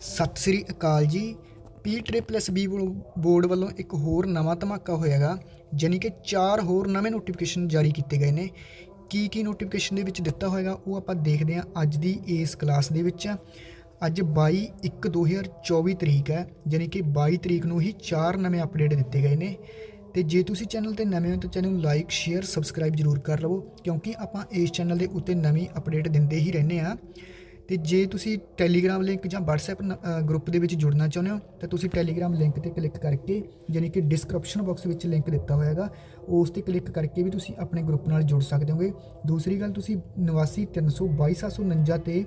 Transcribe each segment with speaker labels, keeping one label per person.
Speaker 1: ਸਤਿ ਸ੍ਰੀ ਅਕਾਲ ਜੀ। ਪੀ ਟ੍ਰਿਪਲਸ ਬੀ, ਬੋਰਡ ਵੱਲੋਂ ਇੱਕ ਹੋਰ ਨਵਾਂ ਧਮਾਕਾ ਹੋਇਆਗਾ, ਜਾਣੀ ਕਿ ਚਾਰ ਹੋਰ ਨਵੇਂ ਨੋਟੀਫਿਕੇਸ਼ਨ ਜਾਰੀ ਕੀਤੇ ਗਏ ਨੇ। ਕੀ ਕੀ ਨੋਟੀਫਿਕੇਸ਼ਨ ਦੇ ਵਿੱਚ ਦਿੱਤਾ ਹੋਏਗਾ ਉਹ ਆਪਾਂ ਦੇਖਦੇ ਹਾਂ ਅੱਜ ਦੀ ਇਸ ਕਲਾਸ ਦੇ ਵਿੱਚ। ਅੱਜ 22 1 2024 ਤਰੀਕ ਹੈ, ਜਾਣੀ ਕਿ 22 ਤਰੀਕ ਨੂੰ ਹੀ ਚਾਰ ਨਵੇਂ ਅਪਡੇਟ ਦਿੱਤੇ ਗਏ ਨੇ। ਤੇ ਜੇ ਤੁਸੀਂ ਚੈਨਲ ਤੇ ਨਵੇਂ ਹੋ ਤਾਂ ਚੈਨਲ ਨੂੰ ਲਾਈਕ ਸ਼ੇਅਰ ਸਬਸਕ੍ਰਾਈਬ ਜ਼ਰੂਰ ਕਰ ਲਵੋ, ਕਿਉਂਕਿ ਆਪਾਂ ਇਸ ਚੈਨਲ ਦੇ ਉੱਤੇ ਨਵੀਂ ਅਪਡੇਟ ਦਿੰਦੇ ਹੀ ਰਹਿੰਦੇ ਆ ਤੇ ਜੇ ਤੁਸੀਂ ਟੈਲੀਗ੍ਰਾਮ ਲਿੰਕ ਜਾਂ WhatsApp ਨ- ਗਰੁੱਪ ਦੇ ਵਿੱਚ ਜੁੜਨਾ ਚਾਹੁੰਦੇ ਹੋ, ਤਾਂ ਤੁਸੀਂ ਟੈਲੀਗ੍ਰਾਮ ਲਿੰਕ ਤੇ ਕਲਿੱਕ ਕਰਕੇ ਯਾਨੀ ਕਿ ਡਿਸਕ੍ਰਿਪਸ਼ਨ ਬਾਕਸ ਵਿੱਚ ਲਿੰਕ ਦਿੱਤਾ ਹੋਇਆ ਹੋਇਆਗਾ, ਉਸ ਤੇ ਕਲਿੱਕ ਕਰਕੇ ਵੀ ਤੁਸੀਂ ਆਪਣੇ ਗਰੁੱਪ ਨਾਲ ਜੁੜ ਸਕਦੇ ਹੋਗੇ। ਦੂਸਰੀ ਗੱਲ, ਤੁਸੀਂ 89322 ਤੇ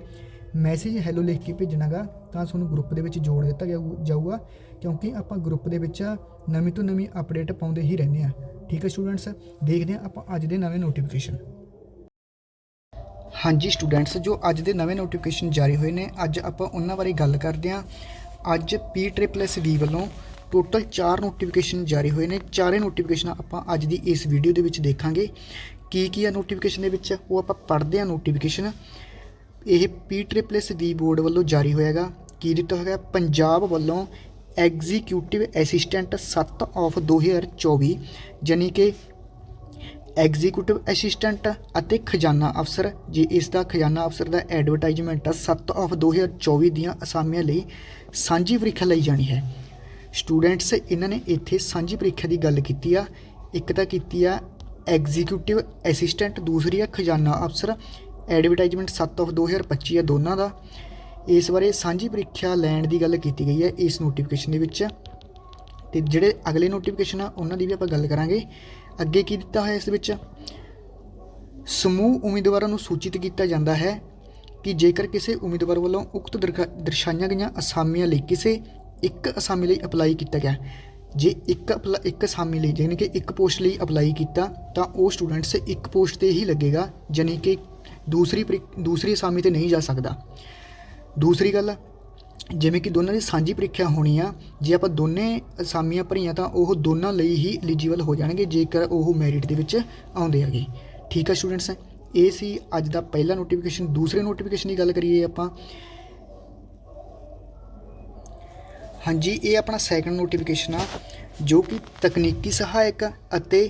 Speaker 1: ਮੈਸੇਜ ਹੈਲੋ ਲਿਖ ਕੇ ਭੇਜਣਾਗਾ, ਤਾਂ ਤੁਹਾਨੂੰ ਗਰੁੱਪ ਦੇ ਵਿੱਚ ਜੋੜ ਦਿੱਤਾ ਜਾਊ- ਜਾਊਗਾ, ਕਿਉਂਕਿ ਆਪਾਂ ਗਰੁੱਪ ਦੇ ਵਿੱਚ ਨਵੀਂ ਤੋਂ ਨਵੀਂ ਅਪਡੇਟ ਪਾਉਂਦੇ ਹੀ ਰਹਿੰਦੇ ਆ ਠੀਕ ਹੈ ਸਟੂਡੈਂਟਸ ਦੇਖਦੇ ਹਾਂ ਆਪਾਂ ਅੱਜ ਦੇ ਨਵੇਂ ਨੋਟੀਫਿਕੇਸ਼ਨ ਹਾਂਜੀ ਸਟੂਡੈਂਟਸ ਜੋ ਅੱਜ ਦੇ ਨਵੇਂ ਨੋਟੀਫਿਕੇਸ਼ਨ ਜਾਰੀ ਹੋਏ ਨੇ, ਅੱਜ ਆਪਾਂ ਉਹਨਾਂ ਬਾਰੇ ਗੱਲ ਕਰਦੇ ਹਾਂ। ਅੱਜ ਪੀ ਟ੍ਰਿਪਲਸ ਵੀ ਵੱਲੋਂ ਟੋਟਲ 4 ਨੋਟੀਫਿਕੇਸ਼ਨ ਜਾਰੀ ਹੋਏ ਨੇ। ਚਾਰੇ ਨੋਟੀਫਿਕੇਸ਼ਨ ਆਪਾਂ ਅੱਜ ਦੀ ਇਸ ਵੀਡੀਓ ਦੇ ਵਿੱਚ ਦੇਖਾਂਗੇ। ਕੀ ਕੀ ਆ ਨੋਟੀਫਿਕੇਸ਼ਨ ਦੇ ਵਿੱਚ? ਉਹ ਆਪਾਂ ਪੜ੍ਹਦੇ ਹਾਂ ਨੋਟੀਫਿਕੇਸ਼ਨ ਇਹ ਪੀ ਟ੍ਰਿਪਲਸ ਵੀ ਬੋਰਡ ਵੱਲੋਂ ਜਾਰੀ ਹੋਇਆਗਾ। ਕੀ ਦਿੱਤਾ ਹੋਇਆ ਪੰਜਾਬ ਵੱਲੋਂ ਐਗਜ਼ੀਕਿਊਟਿਵ ਅਸਿਸਟੈਂਟ 7 ਆਫ 2024 ਜਾਨੀ ਕਿ ਐਗਜ਼ੀਕਿਊਟਿਵ ਅਸਿਸਟੈਂਟ ਅਤੇ ਖਜ਼ਾਨਾ ਅਫਸਰ, ਜੇ ਇਸ ਦਾ ਖਜ਼ਾਨਾ ਅਫਸਰ ਦਾ ਐਡਵਰਟਾਈਜ਼ਮੈਂਟ 7 ਆਫ 2024 ਦੀਆਂ ਅਸਾਮੀਆਂ ਲਈ ਸਾਂਝੀ ਪ੍ਰੀਖਿਆ ਲਈ ਜਾਣੀ ਹੈ। ਸਟੂਡੈਂਟਸ, ਇਹਨਾਂ ਨੇ ਇੱਥੇ ਸਾਂਝੀ ਪ੍ਰੀਖਿਆ ਦੀ ਗੱਲ ਕੀਤੀ ਆ। ਇੱਕ ਤਾਂ ਕੀਤੀ ਆ ਐਗਜ਼ੀਕਿਊਟਿਵ ਅਸਿਸਟੈਂਟ, ਦੂਸਰੀ ਆ ਖਜ਼ਾਨਾ ਅਫਸਰ। ਐਡਵਰਟਾਈਜ਼ਮੈਂਟ 7 ਆਫ 2025 ਆ ਦੋਨਾਂ ਦਾ। ਇਸ ਬਾਰੇ ਸਾਂਝੀ ਪ੍ਰੀਖਿਆ ਲੈਣ ਦੀ ਗੱਲ ਕੀਤੀ ਗਈ ਹੈ ਇਸ ਨੋਟੀਫਿਕੇਸ਼ਨ ਦੇ ਵਿੱਚ। ਤੇ ਜਿਹੜੇ ਅਗਲੇ ਨੋਟੀਫਿਕੇਸ਼ਨ ਆ, ਉਹਨਾਂ ਦੀ ਵੀ ਆਪਾਂ ਗੱਲ ਕਰਾਂਗੇ। ਅੱਗੇ ਕੀ ਦਿੱਤਾ ਹੋਇਆ ਇਸ ਵਿੱਚ? ਸਮੂਹ ਉਮੀਦਵਾਰਾਂ ਨੂੰ ਸੂਚਿਤ ਕੀਤਾ ਜਾਂਦਾ ਹੈ ਕਿ ਜੇਕਰ ਕਿਸੇ ਉਮੀਦਵਾਰ ਵੱਲੋਂ ਉਕਤ ਦਰਖਾ- ਦਰਸਾਈਆਂ ਗਈਆਂ ਅਸਾਮੀਆਂ ਲਈ ਕਿਸੇ ਇੱਕ ਅਸਾਮੀ ਲਈ ਅਪਲਾਈ ਕੀਤਾ ਗਿਆ। ਜੇ ਇੱਕ ਅਪਲਾ- ਇੱਕ ਅਸਾਮੀ ਲਈ, ਯਾਨੀ ਕਿ ਇੱਕ ਪੋਸਟ ਲਈ ਅਪਲਾਈ ਕੀਤਾ, ਤਾਂ ਉਹ ਸਟੂਡੈਂਟਸ ਇੱਕ ਪੋਸਟ ਤੇ ਹੀ ਲੱਗੇਗਾ, ਯਾਨੀ ਕਿ ਦੂਸਰੀ ਪ੍ਰੀ- ਦੂਸਰੀ ਅਸਾਮੀ ਤੇ ਨਹੀਂ ਜਾ ਸਕਦਾ। ਦੂਸਰੀ ਗੱਲ ਜਿਵੇਂ ਕਿ ਦੋਨਾਂ ਦੀ ਸਾਂਝੀ ਪ੍ਰੀਖਿਆ ਹੋਣੀ ਆ, ਜੇ ਆਪਾਂ ਦੋਨੇ ਅਸਾਮੀਆਂ ਭਰੀਆਂ ਤਾਂ ਉਹ ਦੋਨਾਂ ਲਈ ਹੀ ਐਲੀਜੀਬਲ ਹੋ ਜਾਣਗੇ, ਜੇਕਰ ਉਹ ਮੈਰਿਟ ਦੇ ਵਿੱਚ ਆਉਂਦੇ ਹੈਗੇ। ਠੀਕ ਆ ਸਟੂਡੈਂਟਸ ਇਹ ਸੀ ਅੱਜ ਦਾ ਪਹਿਲਾ ਨੋਟੀਫਿਕੇਸ਼ਨ ਦੂਸਰੇ ਨੋਟੀਫਿਕੇਸ਼ਨ ਦੀ ਗੱਲ ਕਰੀਏ ਆਪਾਂ। ਹਾਂਜੀ, ਇਹ ਆਪਣਾ ਸੈਕੰਡ ਨੋਟੀਫਿਕੇਸ਼ਨ ਆ, ਜੋ ਕਿ ਤਕਨੀਕੀ ਸਹਾਇਕ ਅਤੇ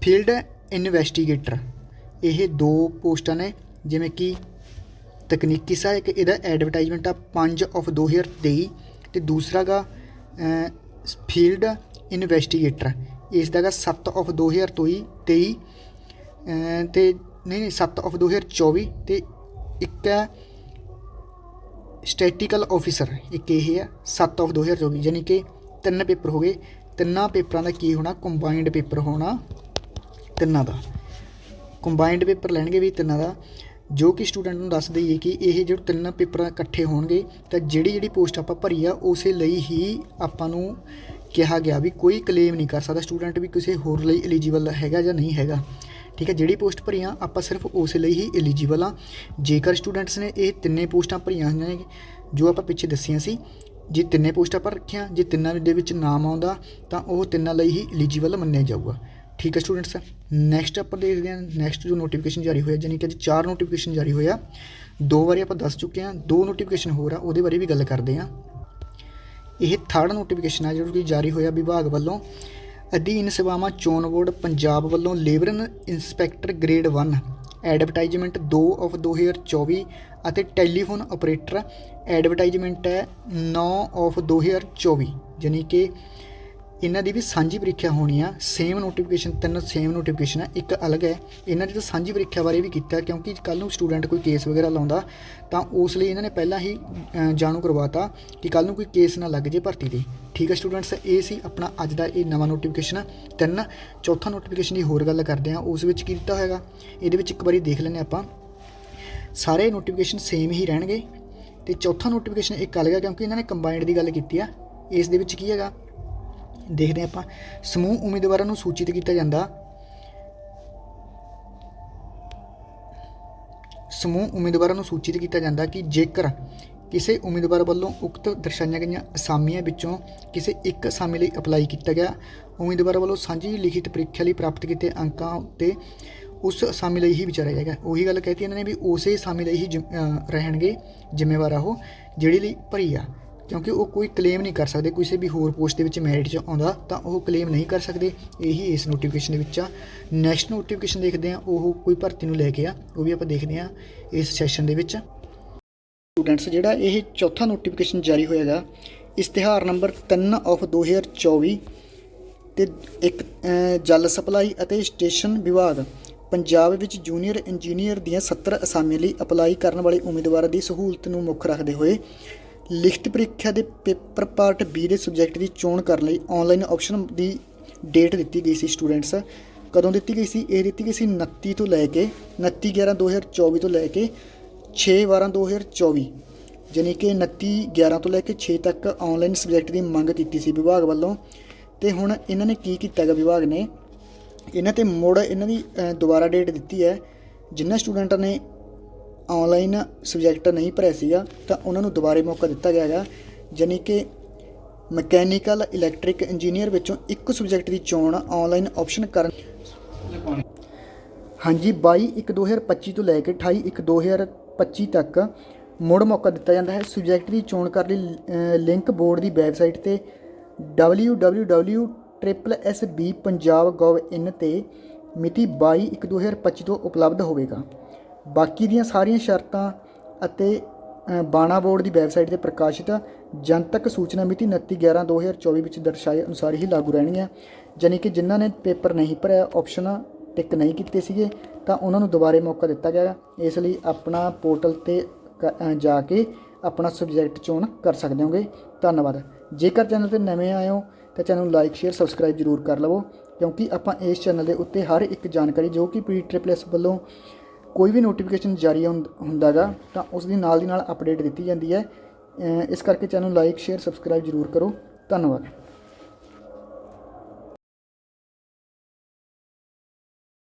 Speaker 1: ਫੀਲਡ ਇਨਵੈਸਟੀਗੇਟਰ ਇਹ ਦੋ ਪੋਸਟਾਂ ਨੇ, ਜਿਵੇਂ ਕਿ ਤਕਨੀਕੀ ਸਹਾਇਕ ਇਹਦਾ ਐਡਵਰਟਾਈਜ਼ਮੈਂਟ ਆ 5 ਆਫ 2023 ਤੇ ਦੂਸਰਾ ਗਾ ਫੀਲਡ ਇਨਵੈਸਟੀਗੇਟਰ ਇਸ ਦਾ ਗਾ 7 ਆਫ 2023 ਅਹ, ਤੇ ਨਹੀਂ ਨਹੀਂ 7 ਆਫ 2024 ਤੇ ਇੱਕ ਹੈ ਸਟੈਟਿਕਲ ਆਫੀਸਰ ਇੱਕ ਇਹ ਹੈ 7 ਆਫ 2024 ਯਾਨੀ ਕਿ ਤਿੰਨ ਪੇਪਰ ਹੋ ਗਏ। ਤਿੰਨਾਂ ਪੇਪਰਾਂ ਦਾ ਕੀ ਹੋਣਾ? ਕੰਬਾਈਨਡ ਪੇਪਰ ਹੋਣਾ ਤਿੰਨਾਂ ਦਾ। ਕੰਬਾਈਨਡ ਪੇਪਰ ਲੈਣਗੇ ਵੀ ਤਿੰਨਾਂ ਦਾ। ਜੋ ਕਿ ਸਟੂਡੈਂਟ ਨੂੰ ਦੱਸ ਦਈਏ ਕਿ ਇਹ ਜਿਹੜੇ ਤਿੰਨ ਪੇਪਰ ਇਕੱਠੇ ਹੋਣਗੇ, ਤਾਂ ਜਿਹੜੀ ਜਿਹੜੀ ਪੋਸਟ ਆਪਾਂ ਭਰੀ ਆ, ਉਸੇ ਲਈ ਹੀ ਆਪਾਂ ਨੂੰ ਕਿਹਾ ਗਿਆ ਵੀ ਕੋਈ ਕਲੇਮ ਨਹੀਂ ਕਰ ਸਕਦਾ ਸਟੂਡੈਂਟ ਵੀ ਕਿਸੇ ਹੋਰ ਲਈ ਐਲੀਜੀਬਲ ਹੈਗਾ ਜਾਂ ਨਹੀਂ ਹੈਗਾ। ਠੀਕ ਹੈ, ਜਿਹੜੀ ਪੋਸਟ ਭਰੀਆਂ, ਆਪਾਂ ਸਿਰਫ ਉਸੇ ਲਈ ਹੀ ਐਲੀਜੀਬਲ ਆ। ਜੇਕਰ ਸਟੂਡੈਂਟਸ ਨੇ ਇਹ ਤਿੰਨੇ ਪੋਸਟਾਂ ਭਰੀਆਂ ਹੋਈਆਂ ਨੇ, ਜੋ ਆਪਾਂ ਪਿੱਛੇ ਦੱਸੀਆਂ ਸੀ, ਜੇ ਤਿੰਨੇ ਪੋਸਟਾਂ ਪਰ ਰੱਖੀਆਂ, ਜੇ ਤਿੰਨਾਂ ਦੇ ਵਿੱਚ ਨਾਮ ਆਉਂਦਾ, ਤਾਂ ਉਹ ਤਿੰਨਾਂ ਲਈ ਹੀ ਐਲੀਜੀਬਲ ਮੰਨਿਆ ਜਾਊਗਾ। ਠੀਕ ਹੈ ਸਟੂਡੈਂਟਸ ਨੈਕਸਟ ਆਪਾਂ ਦੇਖਦੇ ਹਾਂ ਨੈਕਸਟ ਜੋ ਨੋਟੀਫਿਕੇਸ਼ਨ ਜਾਰੀ ਹੋਇਆ ਯਾਨੀ ਕਿ ਅੱਜ ਚਾਰ ਨੋਟੀਫਿਕੇਸ਼ਨ ਜਾਰੀ ਹੋਇਆ। ਦੋ ਵਾਰੀ ਆਪਾਂ ਦੱਸ ਚੁੱਕੇ ਹਾਂ, ਦੋ ਨੋਟੀਫਿਕੇਸ਼ਨ ਹੋਰ ਆ, ਉਹਦੇ ਬਾਰੇ ਵੀ ਗੱਲ ਕਰਦੇ ਹਾਂ। ਇਹ ਥਰਡ ਨੋਟੀਫਿਕੇਸ਼ਨ ਆ, ਜਿਹੜਾ ਕਿ ਜਾਰੀ ਹੋਇਆ ਵਿਭਾਗ ਵੱਲੋਂ। ਅਧੀਨ ਸੇਵਾਵਾਂ ਚੋਣ ਬੋਰਡ ਪੰਜਾਬ ਵੱਲੋਂ labour inspector grade 1 advertisement 2 of 2024 ਅਤੇ ਟੈਲੀਫੋਨ ਆਪਰੇਟਰ ਐਡਵਰਟਾਈਜ਼ਮੈਂਟ ਹੈ 9 ਆਫ 2024 ਯਾਨੀ ਕਿ ਇਹਨਾਂ ਦੀ ਵੀ ਸਾਂਝੀ ਪ੍ਰੀਖਿਆ ਹੋਣੀ ਆ। ਸੇਮ ਨੋਟੀਫਿਕੇਸ਼ਨ ਤਿੰਨ ਸੇਮ ਨੋਟੀਫਿਕੇਸ਼ਨ ਆ ਇੱਕ ਅਲੱਗ ਹੈ। ਇਹਨਾਂ ਦੀ ਤਾਂ ਸਾਂਝੀ ਪ੍ਰੀਖਿਆ ਬਾਰੇ ਵੀ ਕੀਤਾ ਕਿਉਂਕਿ ਕੱਲ ਨੂੰ ਸਟੂਡੈਂਟ ਕੋਈ ਕੇਸ ਵਗੈਰਾ ਲਾਉਂਦਾ ਤਾਂ ਉਸ ਲਈ ਇਹਨਾਂ ਨੇ ਪਹਿਲਾਂ ਹੀ ਅ, ਜਾਣੂ ਕਰਵਾਤਾ ਕਿ ਕੱਲ ਨੂੰ ਕੋਈ ਕੇਸ ਨਾ ਲੱਗ ਜੇ ਭਰਤੀ ਤੇ। ਠੀਕ ਹੈ ਸਟੂਡੈਂਟਸ ਇਹ ਸੀ ਆਪਣਾ ਅੱਜ ਦਾ ਇਹ ਨਵਾਂ ਨੋਟੀਫਿਕੇਸ਼ਨ ਤਿੰਨ ਚੌਥਾ ਨੋਟੀਫਿਕੇਸ਼ਨ ਦੀ ਹੋਰ ਗੱਲ ਕਰਦੇ ਹਾਂ ਉਸ ਵਿੱਚ ਕੀ ਦਿੱਤਾ ਹੋਏਗਾ ਇਹਦੇ ਵਿੱਚ ਇੱਕ ਵਾਰੀ ਦੇਖ ਲੈਂਦੇ ਆਪਾਂ। ਸਾਰੇ ਨੋਟੀਫਿਕੇਸ਼ਨ ਸੇਮ ਹੀ ਰਹਿਣਗੇ ਤੇ ਚੌਥਾ ਨੋਟੀਫਿਕੇਸ਼ਨ ਇੱਕ ਅਲੱਗ ਹੈ ਕਿਉਂਕਿ ਇਹਨਾਂ ਨੇ ਕੰਬਾਈਨਡ ਦੀ ਗੱਲ ਕੀਤੀ ਆ। ਇਸ ਦੇ ਵਿੱਚ ਕੀ ਹੈਗਾ? ਦੇਖਦੇ ਹਾਂ ਆਪਾਂ। ਸਮੂਹ ਉਮੀਦਵਾਰਾਂ ਨੂੰ ਸੂਚਿਤ ਕੀਤਾ ਜਾਂਦਾ। ਸਮੂਹ ਉਮੀਦਵਾਰਾਂ ਨੂੰ ਸੂਚਿਤ ਕੀਤਾ ਜਾਂਦਾ ਕਿ ਜੇਕਰ ਕਿਸੇ ਉਮੀਦਵਾਰ ਵੱਲੋਂ ਉਕਤ ਦਰਸਾਈਆਂ ਗਈਆਂ ਅਸਾਮੀਆਂ ਵਿੱਚੋਂ ਕਿਸੇ ਇੱਕ ਅਸਾਮੀ ਲਈ ਅਪਲਾਈ ਕੀਤਾ ਗਿਆ, ਉਮੀਦਵਾਰ ਵੱਲੋਂ ਸਾਂਝੀ ਲਿਖਿਤ ਪ੍ਰੀਖਿਆ ਲਈ ਪ੍ਰਾਪਤ ਕੀਤੇ ਅੰਕਾਂ ਉੱਤੇ ਉਸ ਅਸਾਮੀ ਲਈ ਹੀ ਵਿਚਾਰਿਆ ਜਾਏਗਾ। ਉਹੀ ਗੱਲ ਕਹਿਤੀ ਇਹਨਾਂ ਨੇ ਵੀ ਉਸੇ ਅਸਾਮੀ ਲਈ ਹੀ ਜ਼ਿੰਮ- ਰਹਿਣਗੇ ਜ਼ਿੰਮੇਵਾਰ ਆ ਉਹ, ਜਿਹੜੀ ਲਈ ਭਰੀ ਆ। ਕਿਉਂਕਿ ਉਹ ਕੋਈ ਕਲੇਮ ਨਹੀਂ ਕਰ ਸਕਦੇ, ਕਿਸੇ ਵੀ ਹੋਰ ਪੋਸਟ ਦੇ ਵਿੱਚ ਮੈਰਿਟ 'ਚ ਆਉਂਦਾ, ਤਾਂ ਉਹ ਕਲੇਮ ਨਹੀਂ ਕਰ ਸਕਦੇ। ਇਹੀ ਇਸ ਨੋਟੀਫਿਕੇਸ਼ਨ ਦੇ ਵਿੱਚ ਆ। ਨੈਕਸਟ ਨੋਟੀਫਿਕੇਸ਼ਨ ਦੇਖਦੇ ਆ ਉਹ ਕੋਈ ਭਰਤੀ ਨੂੰ ਲੈ ਕੇ ਆ, ਉਹ ਵੀ ਆਪਾਂ ਦੇਖਦੇ ਆ ਇਸ ਸੈਸ਼ਨ ਦੇ ਵਿੱਚ। ਸਟੂਡੈਂਟਸ ਜਿਹੜਾ ਇਹ ਚੌਥਾ ਨੋਟੀਫਿਕੇਸ਼ਨ ਜਾਰੀ ਹੋਏਗਾ ਇਸ਼ਤਿਹਾਰ ਨੰਬਰ 3 ਆਫ 2024 ਤੇ ਇੱਕ ਜਲ ਸਪਲਾਈ ਅਤੇ ਸਟੇਸ਼ਨ ਵਿਭਾਗ, ਪੰਜਾਬ ਵਿੱਚ ਜੂਨੀਅਰ ਇੰਜੀਨੀਅਰ ਦੀਆਂ 70 ਅਸਾਮੀਆਂ ਲਈ ਅਪਲਾਈ ਕਰਨ ਵਾਲੇ ਉਮੀਦਵਾਰਾਂ ਦੀ ਸਹੂਲਤ ਨੂੰ ਮੁੱਖ ਰੱਖਦੇ ਹੋਏ ਲਿਖਤ ਪ੍ਰੀਖਿਆ ਦੇ ਪੇਪਰ ਪਾਰਟ B ਦੇ ਸਬਜੈਕਟ ਦੀ ਚੋਣ ਕਰਨ ਲਈ ਆਨਲਾਈਨ ਆਪਸ਼ਨ ਦੀ ਡੇਟ ਦਿੱਤੀ ਗਈ ਸੀ ਸਟੂਡੈਂਟਸ ਕਦੋਂ ਦਿੱਤੀ ਗਈ ਸੀ? ਇਹ ਦਿੱਤੀ ਗਈ ਸੀ 29 ਤੋਂ ਲੈ ਕੇ 29 11 2024 ਤੋਂ ਲੈ ਕੇ 6 12 2024 ਜਾਣੀ ਕਿ 29 11 ਤੋਂ ਲੈ ਕੇ 6 ਤੱਕ ਆਨਲਾਈਨ ਸਬਜੈਕਟ ਦੀ ਮੰਗ ਕੀਤੀ ਸੀ ਵਿਭਾਗ ਵੱਲੋਂ। ਤੇ ਹੁਣ ਇਹਨਾਂ ਨੇ ਕੀ ਕੀਤਾ ਗਾ ਵਿਭਾਗ ਨੇ? ਇਹਨਾਂ ਤੇ ਮੁੜ ਇਹਨਾਂ ਦੀ ਦੁਬਾਰਾ ਡੇਟ ਦਿੱਤੀ ਹੈ। ਜਿਨ੍ਹਾਂ ਸਟੂਡੈਂਟਾਂ ਨੇ ਆਨਲਾਈਨ ਸਬਜੈਕਟ ਨਹੀਂ ਭਰਿਆ ਸੀਗਾ ਤਾਂ ਉਹਨਾਂ ਨੂੰ ਦੁਬਾਰੇ ਮੌਕਾ ਦਿੱਤਾ ਗਿਆ ਹੈਗਾ। ਜਾਣੀ ਕਿ ਮਕੈਨੀਕਲ ਇਲੈਕਟ੍ਰਿਕ ਇੰਜੀਨੀਅਰ ਵਿੱਚੋਂ ਇੱਕ ਸਬਜੈਕਟ ਦੀ ਚੋਣ ਆਨਲਾਈਨ ਆਪਸ਼ਨ ਕਰਨ ਹਾਂਜੀ 22 1 2025 ਤੋਂ ਲੈ ਕੇ 28 1 2025 ਤੱਕ ਮੁੜ ਮੌਕਾ ਦਿੱਤਾ ਜਾਂਦਾ ਹੈ। ਸਬਜੈਕਟ ਦੀ ਚੋਣ ਕਰਨ ਲਈ ਅ, ਲਿੰਕ ਬੋਰਡ ਦੀ ਵੈਬਸਾਈਟ ਤੇ www.sbpunjab.gov.in ਤੇ ਮਿਤੀ 22 1 2025 ਤੋਂ ਉਪਲਬਧ ਹੋਵੇਗਾ। ਬਾਕੀ ਦੀਆਂ ਸਾਰੀਆਂ ਸ਼ਰਤਾਂ ਅਤੇ ਬਾਣਾ ਬੋਰਡ ਦੀ ਵੈਬਸਾਈਟ ਤੇ ਪ੍ਰਕਾਸ਼ਿਤ ਜਨਤਕ ਸੂਚਨਾ ਮਿਤੀ 29 11 2024 ਵਿੱਚ ਦਰਸਾਏ ਅਨੁਸਾਰ ਹੀ ਲਾਗੂ ਰਹਿਣਗੀਆਂ। ਜਾਣੀ ਕਿ ਜਿਨ੍ਹਾਂ ਨੇ ਪੇਪਰ ਨਹੀਂ ਭਰਿਆ, ਆਪਸ਼ਨ ਟਿਕ ਨਹੀਂ ਕੀਤੇ ਸੀਗੇ, ਤਾਂ ਉਹਨਾਂ ਨੂੰ ਦੁਬਾਰੇ ਮੌਕਾ ਦਿੱਤਾ ਗਿਆ। ਇਸ ਲਈ ਆਪਣਾ ਪੋਰਟਲ ਤੇ ਕ- ਜਾ ਕੇ ਆਪਣਾ ਸਬਜੈਕਟ ਚੋਣ ਕਰ ਸਕਦੇ ਹੋਗੇ। ਧੰਨਵਾਦ। ਜੇਕਰ ਚੈਨਲ ਤੇ ਨਵੇਂ ਆਏ ਹੋ, ਤਾਂ ਚੈਨਲ ਨੂੰ ਲਾਈਕ, ਸ਼ੇਅਰ, ਸਬਸਕ੍ਰਾਈਬ ਜ਼ਰੂਰ ਕਰ ਲਵੋ, ਕਿਉਂਕਿ ਆਪਾਂ ਇਸ ਚੈਨਲ ਦੇ ਉੱਤੇ ਹਰ ਇੱਕ ਜਾਣਕਾਰੀ, ਜੋ ਕਿ ਪ੍ਰੀ ਟ੍ਰਿਪਲ ਐਸ ਵੱਲੋਂ ਕੋਈ ਵੀ ਨੋਟੀਫਿਕੇਸ਼ਨ ਜਾਰੀ ਹੁੰਦ- ਹੁੰਦਾਗਾ, ਤਾਂ ਉਸ ਦੀ ਨਾਲ ਦੀ ਨਾਲ ਅਪਡੇਟ ਦਿੱਤੀ ਜਾਂਦੀ ਹੈ। ਇਸ ਕਰਕੇ ਚੈਨਲ ਨੂੰ ਲਾਈਕ ਸ਼ੇਅਰ ਸਬਸਕ੍ਰਾਈਬ ਜ਼ਰੂਰ ਕਰੋ। ਧੰਨਵਾਦ।